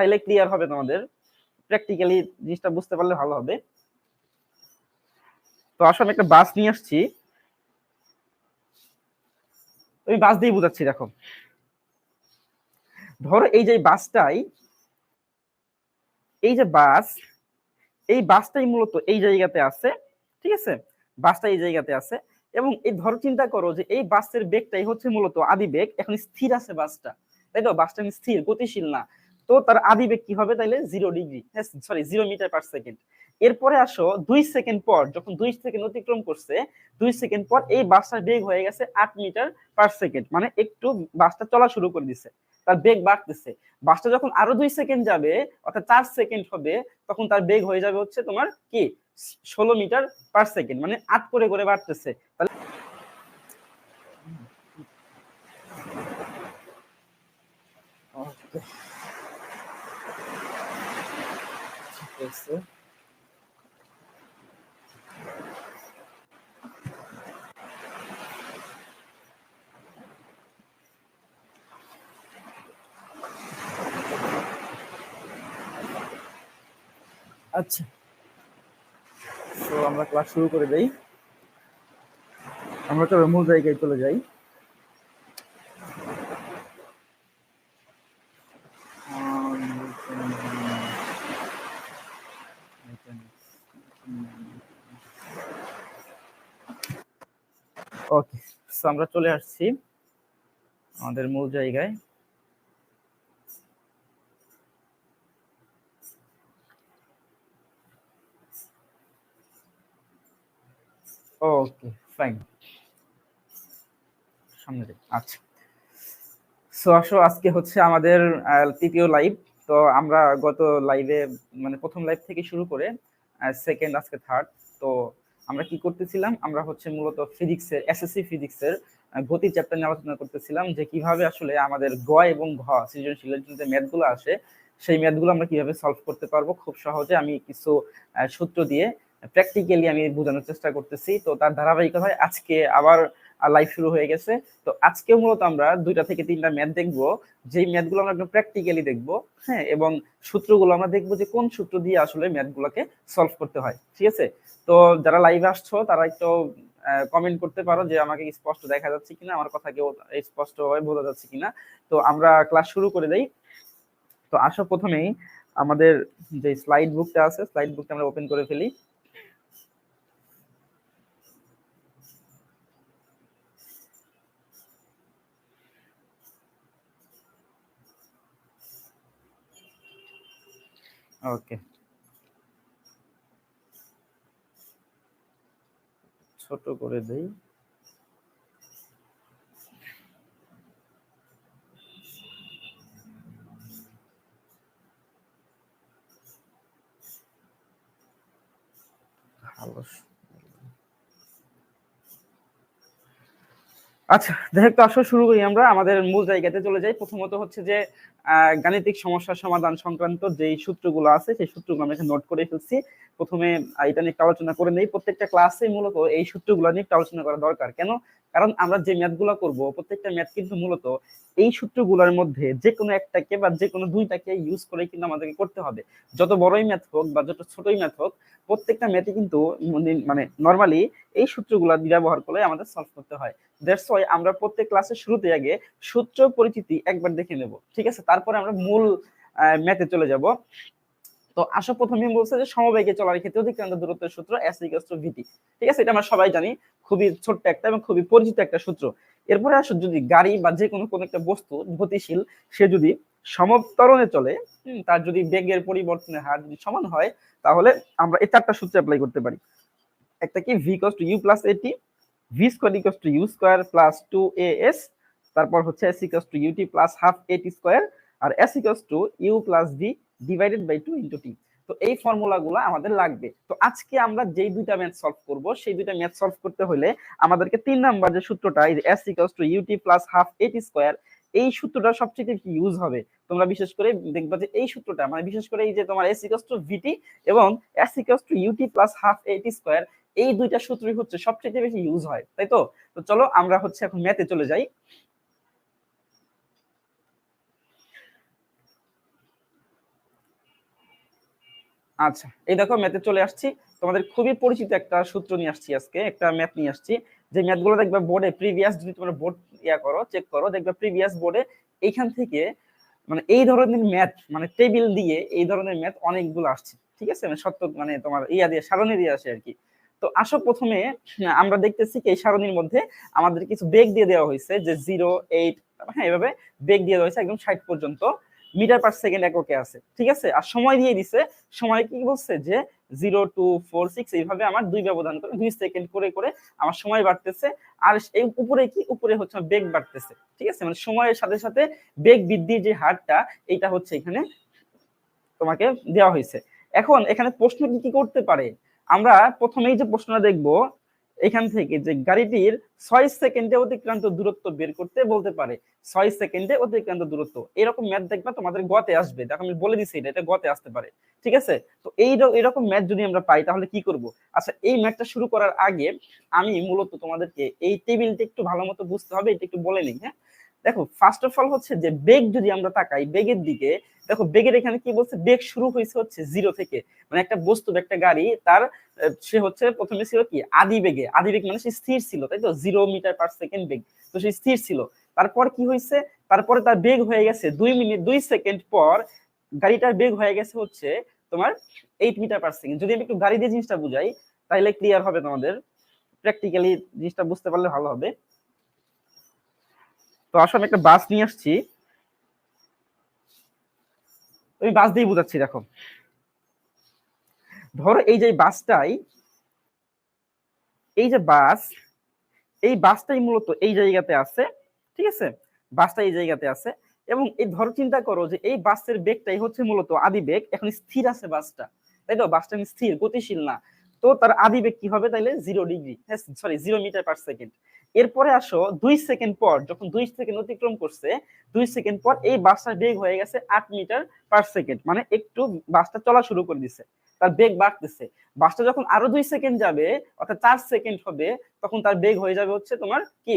তাইলে ক্লিয়ার হবে তোমাদের। প্র্যাকটিক্যালি জিনিসটা বুঝতে পারলে ভালো হবে। তো আসলে একটা বাস নিয়ে আসছি। আমি বাস দিয়ে বুঝাচ্ছি, দেখো। ধরো এই যে বাসটাই, এই যে বাস, এই বাসটাই মূলত এই জায়গাতে আছে, ঠিক আছে? বাসটা এই জায়গাতে আছে। এবং এই ধরো চিন্তা করো যে এই বাসের বেগটাই হচ্ছে মূলত আদি বেগ, এখন স্থির আছে বাসটা। তাই তো? বাসটা স্থির, গতিশীল না। তো তার আদি বেগ কি হবে তাইলে? Zero degree sorry zero meter per second এরপরে আসো, দুই সেকেন্ড পর, যখন দুই সেকেন্ড অতিক্রম করছে, দুই সেকেন্ড পর এই বাসটার বেগ হয়ে গেছে আট মিটার পার সেকেন্ড মানে একটু বাসটা চলা শুরু করে দিছে। তার বেগ বাড়তেছে। বাসটা যখন আরও দুই সেকেন্ড যাবে, অর্থাৎ চার সেকেন্ড হবে, তখন তার বেগ হয়ে যাবে হচ্ছে তোমার কি? ষোলো মিটার পার সেকেন্ড মানে আট করে করে বাড়তেছে। তাহলে ঠিক আছে আচ্ছা। তো আমরা ক্লাস শুরু করে দেই। আমরা তো মূল জায়গায় চলে যাই। ওকে আমরা চলে আসছি আমাদের মূল জায়গায়। ওকে ফাইন সামনে আচ্ছা। সো আসো, আজকে হচ্ছে আমাদের তৃতীয় লাইভ তো আমরা গত লাইভে মানে প্রথম লাইভ থেকে শুরু করে সেকেন্ড আজকে থার্ড তো আমরা কি করতেছিলাম? আমরা হচ্ছে মূলত ফিজিক্সের এসএসসি ফিজিক্সের গতি চ্যাপ্টার নিয়ে আলোচনা করতেছিলাম যে কীভাবে আসলে আমাদের গ এবং ঘ, সৃজনশীলের যে ম্যাথগুলো আসে, সেই ম্যাথগুলো আমরা কীভাবে সলভ করতে পারব? খুব সহজে আমি কিছু সূত্র দিয়ে প্র্যাকটিক্যালি আমি বোঝানোর চেষ্টা করতেছি। তো তার ধারাবাহিকতায় আজকে আবার লাইভ শুরু হয়ে গেছে। তো আজকে মূলত আমরা দুইটা থেকে তিনটা ম্যাথ দেখব। যেই ম্যাথগুলো আমরা একদম প্র্যাকটিক্যালি দেখব হ্যাঁ এবং সূত্রগুলো আমরা দেখব যে কোন সূত্র দিয়ে আসলে ম্যাথগুলোকে সলভ করতে হয়, ঠিক আছে? তো যারা লাইভে আসছো, তারা একটু কমেন্ট করতে পারো যে আমাকে স্পষ্ট দেখা যাচ্ছে কিনা, আমার কথা কেউ স্পষ্টভাবে বোঝা যাচ্ছে কিনা। তো আমরা ক্লাস শুরু করে দেই। তো আসো প্রথমেই আমাদের যে স্লাইড বুকটা আছে স্লাইড বুকটা আমরা ওপেন করে ফেলি। ওকে ছোট করে দেই। ভালো আচ্ছা দেখ তো আসো শুরু করি আমরা। আমাদের মূল জায়গাতে চলে যাই। প্রথমত হচ্ছে যে গাণিতিক সমস্যার সমাধান সংক্রান্ত যেই সূত্রগুলো আছে, সেই সূত্রগুলো আমরা নোট করে ফেলছি। প্রথমে এটা নিয়ে আলোচনা করে নেই। প্রত্যেকটা ক্লাসে মূলত এই সূত্রগুলো নিয়ে আলোচনা করা দরকার। কেন? কারণ আমরা যে ম্যাথগুলো করব, প্রত্যেকটা ম্যাথ কিন্তু মূলত এই সূত্রগুলোর মধ্যে যে কোনো একটাকে বা যে কোনো দুইটাকে ইউজ করে কিন্তু আমাদেরকে করতে হবে। যত বড়ই ম্যাথ হোক বা যত ছোটই ম্যাথ হোক, প্রত্যেকটা ম্যাথে কিন্তু মানে নর্মালি এই সূত্রগুলো ব্যবহার করে আমাদের সলভ করতে হয়। দ্যাটস ওয়াই আমরা প্রত্যেক ক্লাসের শুরুতে আগে সূত্র পরিচিতি একবার দেখে নেব, ঠিক আছে? তারপরে আমরা মূল ম্যাথে চলে যাব। তো আসো প্রথমে বলছে যে সমবেগে চলার ক্ষেত্রে অতিক্রান্ত দূরত্বের সূত্র এস ইকুয়ালস টু ভিটি ঠিক আছে? এটা আমরা সবাই জানি, খুবই ছোট্ট একটা এবং খুবই পরিচিত একটা সূত্র। এরপরে আসো যদি গাড়ি বা যে কোনো কোনো একটা বস্তু গতিশীল, সে যদি সমতরণে চলে তার যদি বেগের পরিবর্তনের হার যদি সমান হয়, তাহলে আমরা এই চারটা সূত্র অ্যাপ্লাই করতে পারি। একটা কি v equals to u plus a t v square equals to u square plus two a তারপর হচ্ছে s equals to u t plus half a t square R s equals to u plus v divided by two into t তো এই ফর্মুলাগুলো আমাদের লাগবে। তো আজকে আমরা যেই দুইটা ম্যাথ সলভ করব, সেই দুইটা ম্যাথ সলভ করতে হলে আমাদেরকে তিন নাম্বার যে সূত্রটা s equals to u t plus half a t square এই সূত্রটা সবচেয়ে বেশি ইউজ হবে? তোমরা বিশেষ করে দেখবা যে এই সূত্রটা মানে বিশেষ করে এই যে তোমার এস ইকুয়ালস টু ভিটি এবং s equals to u t plus half a t square এই দুইটা সূত্রই হচ্ছে সবচেয়ে বেশি ইউজ হয়, তাই তো? তো চলো আমরা হচ্ছে এখন ম্যাথে চলে যাই। আচ্ছা এই দেখো ম্যাথে চলে আসছি। তোমাদের খুবই পরিচিত একটা সূত্র নিয়ে আসছি আজকে, একটা ম্যাথ নিয়ে আসছি। যে ম্যাথগুলো দেখবে বোর্ডে প্রিভিয়াস যদি তোমরা বোর্ড ইয়া করো চেক করো, দেখবে প্রিভিয়াস বোর্ডে এইখান থেকে মানে এই ধরনের ম্যাথ মানে টেবিল দিয়ে এই ধরনের ম্যাথ অনেকগুলো আসছে, ঠিক আছে? মানে সত্য মানে তোমার ইয়া দিয়ে, সারণী দিয়ে আসে আর কি। তো আসো প্রথমে আমরা দেখতেছি কি এই সারণীর মধ্যে আমাদের কিছু বেগ দিয়ে দেওয়া হয়েছে, যে জিরো, এইট হ্যাঁ এভাবে বেগ দিয়ে দেওয়া হয়েছে একদম ষাট পর্যন্ত মিটার পার সেকেন্ড এককে আছে, ঠিক আছে? আর সময় দিয়ে দিছে, সময় কি বলছে? যে জিরো, টু, ফোর, সিক্স, এইভাবে আমার দুই ব্যবধান করে, দুই সেকেন্ড করে করে আমার সময় বাড়তেছে, আর এই উপরে কি? উপরে হচ্ছে বেগ বাড়তেছে, ঠিক আছে? মানে সময়ের সাথে সাথে বেগ বৃদ্ধির যে হারটা, এইটা হচ্ছে এখানে তোমাকে দেওয়া হয়েছে। এখন এখানে প্রশ্ন কি কি করতে পারে? আমরা প্রথমেই যে প্রশ্নটা দেখব, এখান থেকে যে গাড়িটির ছয় সেকেন্ডে অতিক্রান্ত দূরত্ব বের করতে বলতে পারে। ছয় সেকেন্ডে অতিক্রান্ত দূরত্ব। এরকম ম্যাথ দেখবা তোমাদের গতে আসবে। দেখো আমি বলে দিছি এটা এটা গতে আসতে পারে। ঠিক আছে? তো এই এরকম ম্যাথ যদি আমরা পাই, তাহলে কি করব? আচ্ছা এই ম্যাথটা শুরু করার আগে আমি মূলত তোমাদেরকে এই টেবিলটা একটু ভালো মতো বুঝতে হবে, এটা একটু বলে নিই হ্যাঁ? দেখো ফার্স্ট অফ অল হচ্ছে যে, বেগ যদি আমরা তাকাই, বেগের দিকে, দেখো, বেগের এখানে কি বলছে? বেগ শুরু হয়েছে হচ্ছে জিরো থেকে। মানে একটা বস্তু একটা গাড়ি, তার সে হচ্ছে প্রথমে ছিল কি? আদি বেগে। আদি বেগ মানে সে স্থির ছিল, তাই তো? জিরো মিটার পার সেকেন্ড বেগ। তো সে স্থির ছিল। তারপর কি হয়েছে? তারপরে তার বেগ হয়ে গেছে দুই মিনিট, দুই সেকেন্ড পর গাড়িটার বেগ হয়ে গেছে হচ্ছে তোমার এইট মিটার পার সেকেন্ড যদি আমি একটু গাড়ি দিয়ে জিনিসটা বুঝাই তাহলে ক্লিয়ার হবে তোমাদের। প্র্যাকটিক্যালি জিনিসটা বুঝতে পারলে ভালো হবে। তো আসলে একটা বাস নিয়ে আসছি। আমি বাস দিয়ে বুঝাচ্ছি, দেখো। ধরো এই যে বাসটাই, এই যে বাস, এই বাসটাই মূলত এই জায়গাতে আছে, ঠিক আছে? বাসটা এই জায়গাতে আছে। এবং এই ধরো চিন্তা করো যে এই বাসের বেগটাই হচ্ছে মূলত আদি বেগ, এখন স্থির আছে বাসটা। তাই তো? বাসটা স্থির, গতিশীল না। তো তার আদি বেগ কি হবে তাইলে? Zero degree sorry zero meter per second এরপরে আসো, দুই সেকেন্ড পর, যখন দুই সেকেন্ড অতিক্রম করছে, দুই সেকেন্ড পর এই বাসটার বেগ হয়ে গেছে আট মিটার পার সেকেন্ড মানে একটু বাসটা চলা শুরু করে দিছে, তার বেগ বাড়তেছে। বাসটা যখন আরও দুই সেকেন্ড যাবে, অর্থাৎ চার সেকেন্ড হবে, তখন তার বেগ হয়ে যাবে হচ্ছে তোমার কি?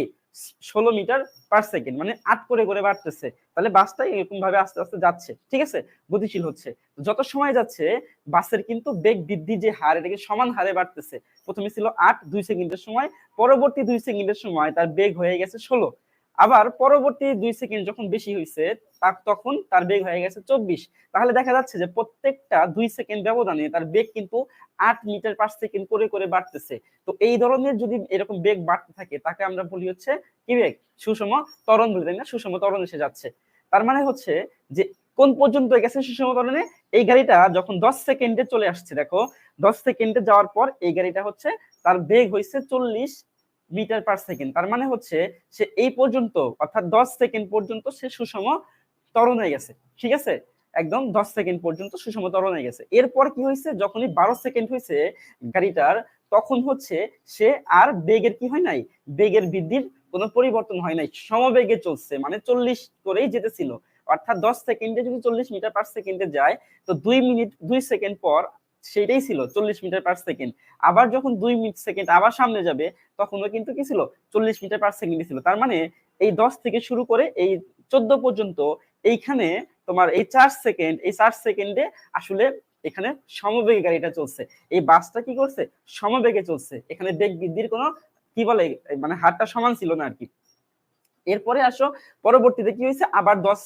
ষোলো মিটার পার সেকেন্ড মানে আট করে করে বাড়তেছে। তাহলে বাসটা এরকম ভাবে আস্তে আস্তে যাচ্ছে, ঠিক আছে? গতিশীল হচ্ছে। যত সময় যাচ্ছে বাসের কিন্তু বেগ বৃদ্ধি যে হার, এটাকে সমান হারে বাড়তেছে। প্রথমে ছিল আট, দুই সেকেন্ডের সময়, পরবর্তী দুই সেকেন্ডের সময় তার বেগ হয়ে গেছে ষোলো। আবার পরবর্তী দুই সেকেন্ড যখন বেশি হয়েছে তখন তার বেগ হয়ে গেছে চব্বিশ। তাহলে দেখা যাচ্ছে যে প্রত্যেকটা দুই সেকেন্ড ব্যবধানে তার বেগ কিন্তু আট মিটার পার সেকেন্ড করে করে বাড়তেছে। তো এই ধরনের যদি এরকম বেগ বাড়তে থাকে, তাকে আমরা বলি হচ্ছে কি বেগ? সুষম তরণ বলি, তাই না? সুষম তরণ এসে যাচ্ছে। তার মানে হচ্ছে যে কোন পর্যন্ত গেছে সুষম তরণে এই গাড়িটা যখন দশ সেকেন্ডে চলে আসছে, দেখো, দশ সেকেন্ডে যাওয়ার পর এই গাড়িটা হচ্ছে তার বেগ হয়েছে চল্লিশ মিটার পার সেকেন্ড। তার মানে হচ্ছে সে এই পর্যন্ত, অর্থাৎ দশ সেকেন্ড পর্যন্ত সে সুষম ত্বরণ হয়ে গেছে। ঠিক আছে? একদম দশ সেকেন্ড পর্যন্ত সুষম ত্বরণ হয়ে গেছে। এরপর কি হয়েছে? যখনই বারো সেকেন্ড হয়েছে গাড়িটার, তখন হচ্ছে সে আর বেগের কি হয় নাই? বেগের বৃদ্ধির কোনো পরিবর্তন হয় নাই। সমবেগে চলছে মানে চল্লিশ করেই যেতেছিল। অর্থাৎ দশ সেকেন্ডে যদি চল্লিশ মিটার পার সেকেন্ডে যায়, তো দুই মিনিট, দুই সেকেন্ড পর সেটাই ছিল, চল্লিশ মিটার পার সেকেন্ড আবার যখন দুই মিনিট সেকেন্ড আবার সামনে যাবে, তখনও কিন্তু কি ছিল? চল্লিশ মিটার পার সেকেন্ড ছিল। তার মানে এই দশ থেকে শুরু করে এই চোদ্দ পর্যন্ত এইখানে তোমার এই চার সেকেন্ড এই চার সেকেন্ডে আসলে এখানে সমবেগে গাড়িটা চলছে। এই বাসটা কি করছে? সমবেগে চলছে। এখানে বেগ বৃদ্ধির কোনো কি বলে? মানে হারটা সমান ছিল না আর কি এরপরে আসো, পরবর্তীতে কি হয়েছে? আবার দশ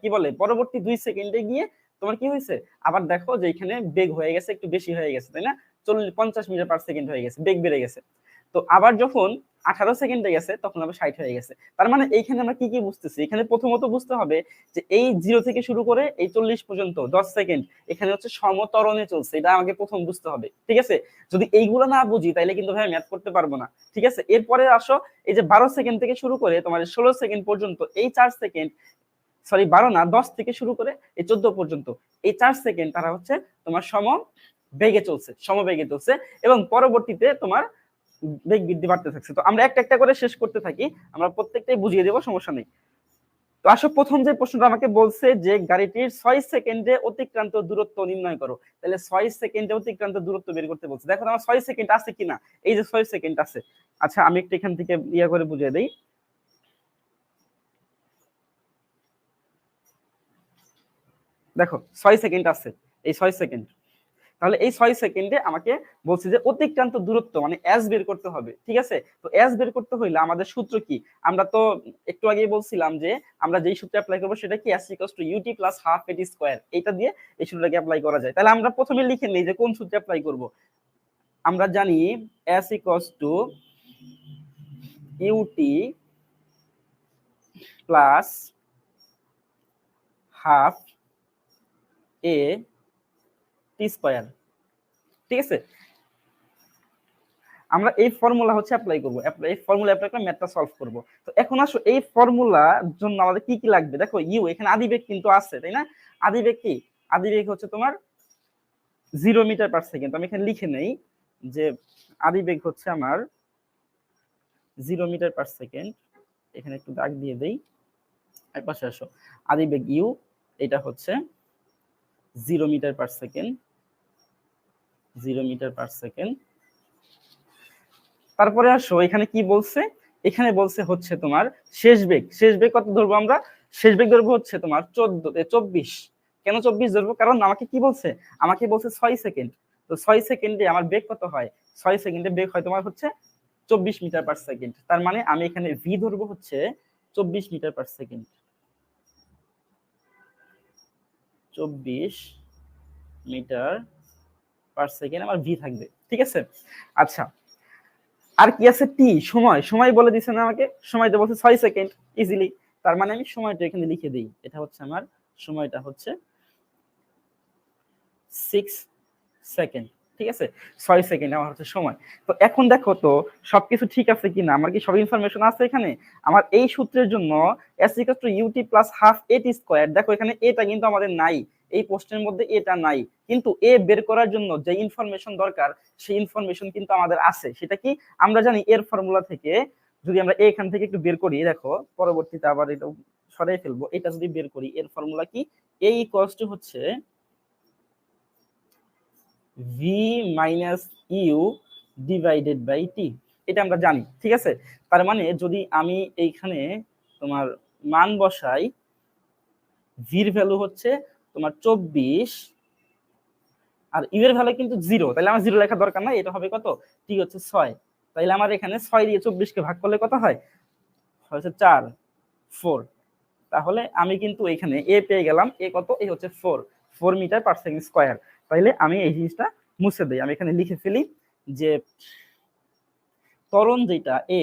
কি বলে? পরবর্তী দুই সেকেন্ডে গিয়ে তোমার কি হয়েছে? আবার দেখো যে এখানে বেগ হয়ে গেছে, একটু বেশি হয়ে গেছে, তাই না? চল্লিশ, পঞ্চাশ মিটার পার সেকেন্ড হয়ে গেছে, বেগ বেড়ে গেছে। তো আবার যখন আঠারো সেকেন্ডে গেছে, তখন আবার ষাট হয়ে গেছে। তার মানে এইখানে আমরা কি কি বুঝতেছি? এখানে প্রথমত বুঝতে হবে যে এই জিরো থেকে শুরু করে এই চল্লিশ পর্যন্ত, দশ সেকেন্ড এখানে হচ্ছে সমতরণে চলছে। এটা আমাকে প্রথম বুঝতে হবে, ঠিক আছে? যদি এইগুলো না বুঝি, তাহলে কিন্তু ভাই ম্যাথ করতে পারব না, ঠিক আছে? এরপরে আসো, এই যে বারো সেকেন্ড থেকে শুরু করে তোমার ষোলো সেকেন্ড পর্যন্ত, এই চার সেকেন্ড সরি, বারো না, দশ থেকে শুরু করে এই চোদ্দ পর্যন্ত। এই চার সেকেন্ড তারা হচ্ছে তোমার সম বেগে চলছে সমবেগে চলছে এবং পরবর্তীতে তোমার বেগ বৃদ্ধি বাড়তে থাকছে। তো আমরা একটা একটা করে শেষ করতে থাকি, আমরা প্রত্যেকটাই বুঝিয়ে দেবো, সমস্যা নেই। তো আসলে প্রথম যে প্রশ্নটা আমাকে বলছে যে গাড়িটির ছয় সেকেন্ডে অতিক্রান্ত দূরত্ব নির্ণয় করো। তাহলে ছয় সেকেন্ডে অতিক্রান্ত দূরত্ব বের করতে বলছে। দেখো, আমার ছয় সেকেন্ড আছে কিনা? এই যে ছয় সেকেন্ড আছে। আচ্ছা আমি একটু এখান থেকে ইয়া করে বুঝিয়ে দিই। দেখো, ছয় সেকেন্ড আছে। এই ছয় সেকেন্ড তাহলে এই ছয় সেকেন্ডে আমাকে বলছে যে অতিক্রান্ত দূরত্ব মানে এস বের করতে হবে, ঠিক আছে? তো এস বের করতে হইলে আমাদের সূত্র কি? আমরা তো একটু আগে বলছিলাম যে আমরা যেই সূত্র অ্যাপ্লাই করব সেটা কি? S equals to u t plus half a t square এইটা দিয়ে এই সূত্রটাকে অ্যাপ্লাই করা যায়। তাহলে আমরা প্রথমে লিখে নিই যে কোন সূত্র অ্যাপ্লাই করব। আমরা জানি s equals to u t plus half a, t square. ঠিক আছে? আমরা এই ফর্মুলা হচ্ছে অ্যাপ্লাই করব। এই ফর্মুলা অ্যাপ্লাই করে ম্যাথটা সলভ করব। তো এখন আসো, এই ফর্মুলার জন্য আমাদের কি কি লাগবে? দেখো ইউ এখানে আদিবেগ কিন্তু আছে, তাই না? আদিবেগ কি? আদিবেগ হচ্ছে তোমার জিরো মিটার পার সেকেন্ড আমি এখানে লিখে নেই যে আদিবেগ হচ্ছে আমার জিরো মিটার পার সেকেন্ড এখানে একটু দাগ দিয়ে দেই। এক পাশে আসো। আদিবেগ ইউ এটা হচ্ছে zero meter per second, zero meter per second. তারপরে আসো, এখানে কি বলছে? এখানে বলছে হচ্ছে তোমার শেষ বেগ। শেষ বেগ কত ধরবো আমরা? শেষ বেগ ধরবো হচ্ছে তোমার চোদ্দ চব্বিশ। কেন চব্বিশ ধরবো? কারণ আমাকে কি বলছে? আমাকে বলছে ছয় সেকেন্ড। তো ছয় সেকেন্ডে আমার বেগ কত হয়? ছয় সেকেন্ডে বেগ হয় তোমার হচ্ছে চব্বিশ মিটার পার সেকেন্ড। তার মানে আমি এখানে ভি ধরবো হচ্ছে চব্বিশ মিটার পার সেকেন্ড। চব্বিশ মিটার পার সেকেন্ড আমার ভি থাকবে, ঠিক আছে? আচ্ছা আর কি আছে টি সময় সময় বলে দিছে না আমাকে? তো বলছে ছয় সেকেন্ড ইজিলি তার মানে আমি সময়টা এখানে লিখে দিই। এটা হচ্ছে আমার, সময়টা হচ্ছে সিক্স সেকেন্ড ঠিক আছে? ছয় সেকেন্ড আমার হচ্ছে সময়। তো এখন দেখো তো, সবকিছু ঠিক আছে কিনা? আমার কি সব ইনফরমেশন আছে এখানে? আমার এই সূত্রের জন্য s equals to u t plus half a t square দেখো এখানে এটা কিন্তু আমাদের নাই। এই পোস্টের মধ্যে এটা নাই। কিন্তু এ বের করার জন্য যে ইনফরমেশন দরকার, সেই ইনফরমেশন কিন্তু আমাদের আছে। সেটা কি? আমরা জানি এর ফর্মুলা থেকে যদি আমরা এখান থেকে একটু বের করি, দেখো, পরবর্তীতে আবার এটা সরাই ফেলব। এটা যদি বের করি, এর ফর্মুলা কি? এই ইকুয়ালস টু হচ্ছে v minus u divided by t এটা আমরা জানি, ঠিক আছে? তার মানে যদি আমি এইখানে তোমার মান বসাই ভির ভ্যালু হচ্ছে তোমার চব্বিশ, আর ইউ এর ভ্যালু কিন্তু জিরো তাহলে আমার জিরো লেখা দরকার নাই, এটা হবে কত? টি হচ্ছে ছয়। তাহলে আমার এখানে ছয় দিয়ে চব্বিশকে ভাগ করলে কত হয়? হচ্ছে চার ফোর তাহলে আমি কিন্তু এখানে এ পেয়ে গেলাম এ কত? এ হচ্ছে four four meter per second square তাইলে আমি এই জিনিসটা মুছে দিই। আমি এখানে লিখে ফেলি যে তরণ যেটা, এ,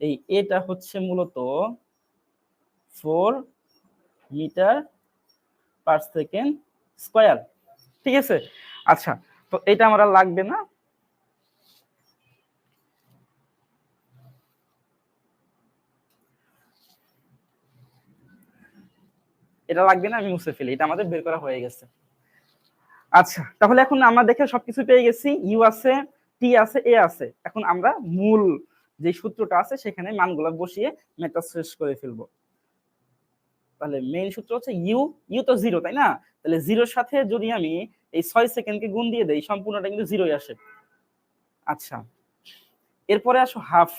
এই এটা হচ্ছে মূলত four meter per second square ঠিক আছে? আচ্ছা তো এটা আমার লাগবে না। এটা লাগবে না, আমি মুছে ফেলি। এটা আমাদের বের করা হয়ে গেছে। আচ্ছা তাহলে এখন আমরা দেখে সবকিছু পেয়ে গেছি। ইউ আছে টি আছে এ আছে। এখন আমরা মূল যে সূত্রটা আছে, সেখানে মানগুলো বসিয়ে মেথড শেষ করে ফেলব। তাহলে মেইন সূত্র হচ্ছে ইউ ইউ তো জিরো তাই না? তাহলে জিরোর সাথে যদি আমি এই ছয় সেকেন্ডকে গুণ দিয়ে দেই, সম্পূর্ণটা কিন্তু জিরোই আসে। আচ্ছা এরপরে আসো হাফ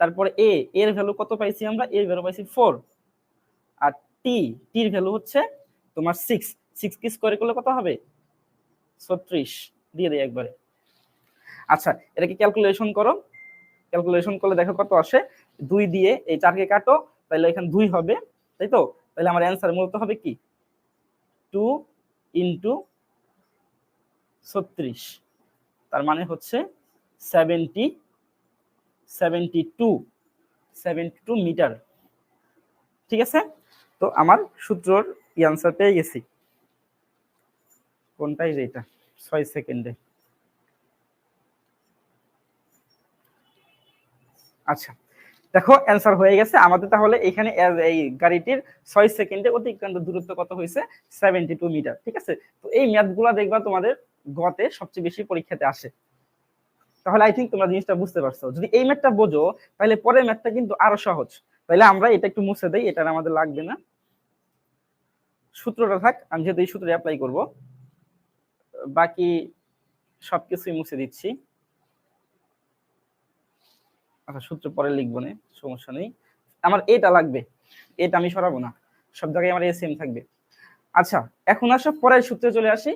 তারপরে এ এর ভ্যালু কত পাইছি আমরা? এর ভ্যালু পাইছি ফোর আর টি টির ভ্যালু হচ্ছে তোমার সিক্স সিক্স কি স্কোয়ার করলে কত হবে? ছত্রিশ, দিয়ে দেয় একবারে। আচ্ছা এটাকে ক্যালকুলেশন করো? ক্যালকুলেশন করলে দেখো কত আসে? দুই দিয়ে এই চারকে কাটো তাহলে এখানে দুই হবে, তাই তো? তাহলে আমার অ্যান্সার মূলত হবে কি? টু ইন্টু ছত্রিশ, তার মানে হচ্ছে seventy seventy two seventy two meter ঠিক আছে? তো আমার সূত্রর অ্যান্সার পেয়ে গেছি। কোনটাই এটা? ছয় সেকেন্ডে। আচ্ছা দেখো অ্যান্সার হয়ে গেছে। আমাদের তাহলে এখানে এই গাড়িটির ছয় সেকেন্ডে অতিক্রান্ত দূরত্ব কত হয়েছে? সেভেন্টি টু মিটার ঠিক আছে? তো এই ম্যাথগুলো দেখবা তোমাদের গতে সবচেয়ে বেশি পরীক্ষাতে আসে। তাহলে আই থিঙ্ক তোমরা জিনিসটা বুঝতে পারছ। যদি এই ম্যাথটা বোঝো, তাহলে পরের ম্যাথটা কিন্তু আরও সহজ। তাহলে আমরা এটা একটু মুছে দেই এটা আমাদের লাগবে না। সূত্রটা থাক, আমি যেহেতু এই সূত্রে অ্যাপ্লাই করব, বাকি সবকিছুই মুছে দিচ্ছি। আচ্ছা সূত্র পরে লিখব না, সমস্যা নেই। আমার এটা লাগবে, এটা আমি সরাবো না, সব জায়গায় আমার এসএম থাকবে। আচ্ছা এখন আসো পরের সূত্রে চলে আসি।